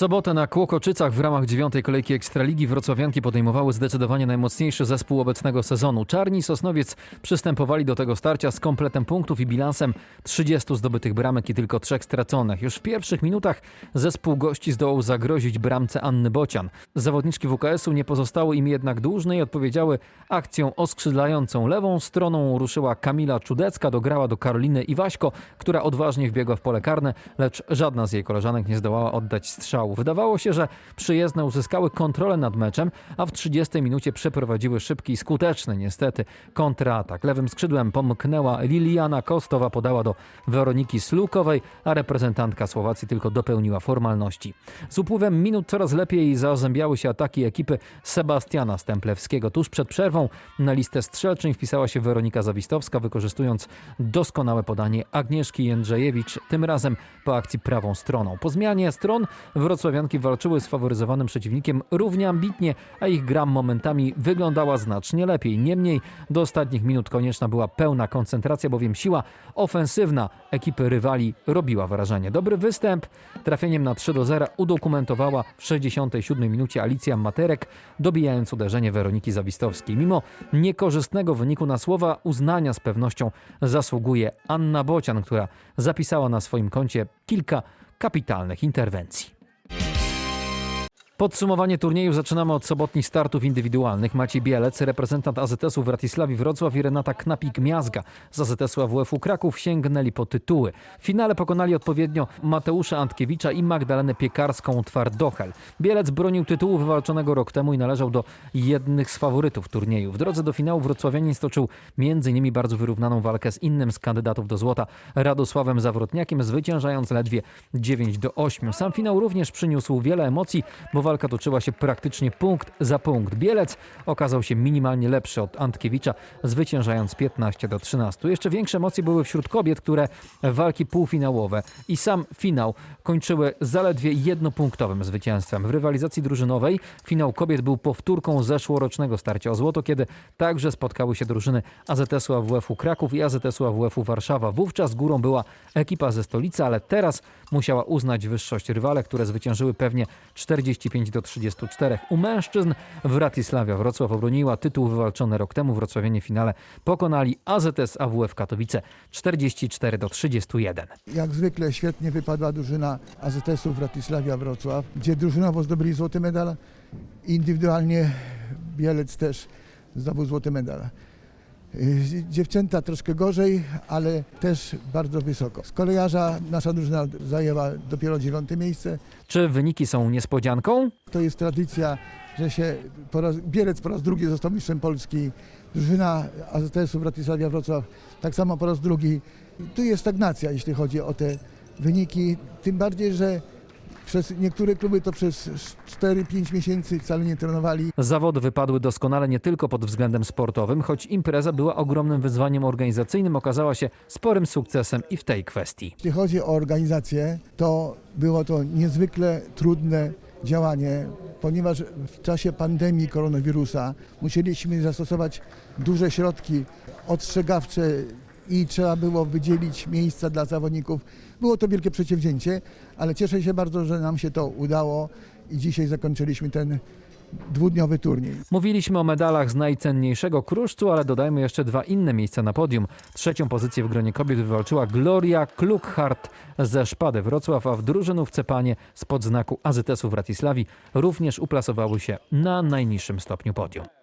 sobotę na Kłokoczycach w ramach dziewiątej kolejki Ekstraligi wrocławianki podejmowały zdecydowanie najmocniejszy zespół obecnego sezonu. Czarni Sosnowiec przystępowali do tego starcia z kompletem punktów i bilansem 30 zdobytych bramek i tylko trzech straconych. Już w pierwszych minutach zespół gości zdołał zagrozić bramce Anny Bocian. Zawodniczki WKS-u nie pozostały im jednak dłużne i odpowiedziały akcją oskrzydlającą. Lewą stroną ruszyła Kamila Czudecka, dograła do Karoliny Iwaśko, która odważnie wbiegła w pole karne, lecz żadna z jej koleżanek nie zdołała oddać strzału. Wydawało się, że przyjezdne uzyskały kontrolę nad meczem, a w 30 minucie przeprowadziły szybki i skuteczny niestety kontratak. Lewym skrzydłem pomknęła Liliana Kostowa, podała do Weroniki Slukowej, a reprezentantka Słowacji tylko dopełniła formalności. Z upływem minut coraz lepiej zazębiały się ataki ekipy Sebastiana Stemplewskiego. Tuż przed przerwą na listę strzelczym wpisała się Weronika Zawistowska, wykorzystując doskonałe podanie Agnieszki Jędrzejewicz, tym razem po akcji prawą stroną. Po zmianie stron wrocławianki walczyły z faworyzowanym przeciwnikiem równie ambitnie, a ich gra momentami wyglądała znacznie lepiej. Niemniej do ostatnich minut konieczna była pełna koncentracja, bowiem siła ofensywna ekipy rywali robiła wrażenie. Dobry występ trafieniem na 3 do 0 udokumentowała w 67 minucie Alicja Materek, dobijając uderzenie Weroniki Zawistowskiej. Mimo niekorzystnego wyniku na słowa uznania z pewnością zasługuje Anna Bocian, która zapisała na swoim koncie kilka kapitalnych interwencji. Podsumowanie turnieju zaczynamy od sobotnich startów indywidualnych. Maciej Bielec, reprezentant AZS-u w Ratisławi Wrocław i Renata Knapik-Miazga z AZS-u AWF-u Kraków sięgnęli po tytuły. W finale pokonali odpowiednio Mateusza Antkiewicza i Magdalenę Piekarską-Twardochel. Bielec bronił tytułu wywalczonego rok temu i należał do jednych z faworytów turnieju. W drodze do finału wrocławianin stoczył m.in. bardzo wyrównaną walkę z innym z kandydatów do złota, Radosławem Zawrotniakiem, zwyciężając ledwie 9 do 8. Sam finał również przyniósł wiele emocji, bo walka toczyła się praktycznie punkt za punkt. Bielec okazał się minimalnie lepszy od Antkiewicza, zwyciężając 15 do 13. Jeszcze większe emocje były wśród kobiet, które walki półfinałowe i sam finał kończyły zaledwie jednopunktowym zwycięstwem. W rywalizacji drużynowej finał kobiet był powtórką zeszłorocznego starcia o złoto, kiedy także spotkały się drużyny AZS-u AWF-u Kraków i AZS-u AWF-u Warszawa. Wówczas górą była ekipa ze stolicy, ale teraz musiała uznać wyższość rywale, które zwyciężyły pewnie 45 do 34. U mężczyzn w Ratisławia Wrocław obroniła tytuł wywalczony rok temu. Wrocławianie w finale pokonali AZS AWF Katowice 44 do 31. Jak zwykle świetnie wypadła drużyna AZS-u Wratysławia Wrocław, gdzie drużynowo zdobyli złoty medal. Indywidualnie Bielec też zdobył złoty medal. Y, Dziewczęta troszkę gorzej, ale też bardzo wysoko. Z kolejarza nasza drużyna zajęła dopiero dziewiąte miejsce. Czy wyniki są niespodzianką? To jest tradycja, że się po raz, Bielec po raz drugi został mistrzem Polski. Drużyna AZS-u Wratysławia Wrocław tak samo po raz drugi. Tu jest stagnacja, jeśli chodzi o te wyniki. Tym bardziej, że przez niektóre kluby to przez 4-5 miesięcy wcale nie trenowali. Zawody wypadły doskonale nie tylko pod względem sportowym, choć impreza była ogromnym wyzwaniem organizacyjnym, okazała się sporym sukcesem i w tej kwestii. Jeśli chodzi o organizację, to było to niezwykle trudne działanie, ponieważ w czasie pandemii koronawirusa musieliśmy zastosować duże środki ostrzegawcze i trzeba było wydzielić miejsca dla zawodników. Było to wielkie przedsięwzięcie, ale cieszę się bardzo, że nam się to udało i dzisiaj zakończyliśmy ten dwudniowy turniej. Mówiliśmy o medalach z najcenniejszego kruszcu, ale dodajmy jeszcze dwa inne miejsca na podium. Trzecią pozycję w gronie kobiet wywalczyła Gloria Kluckhardt ze Szpady Wrocław, a w drużynówce panie spod znaku AZS-u w Ratisławi również uplasowały się na najniższym stopniu podium.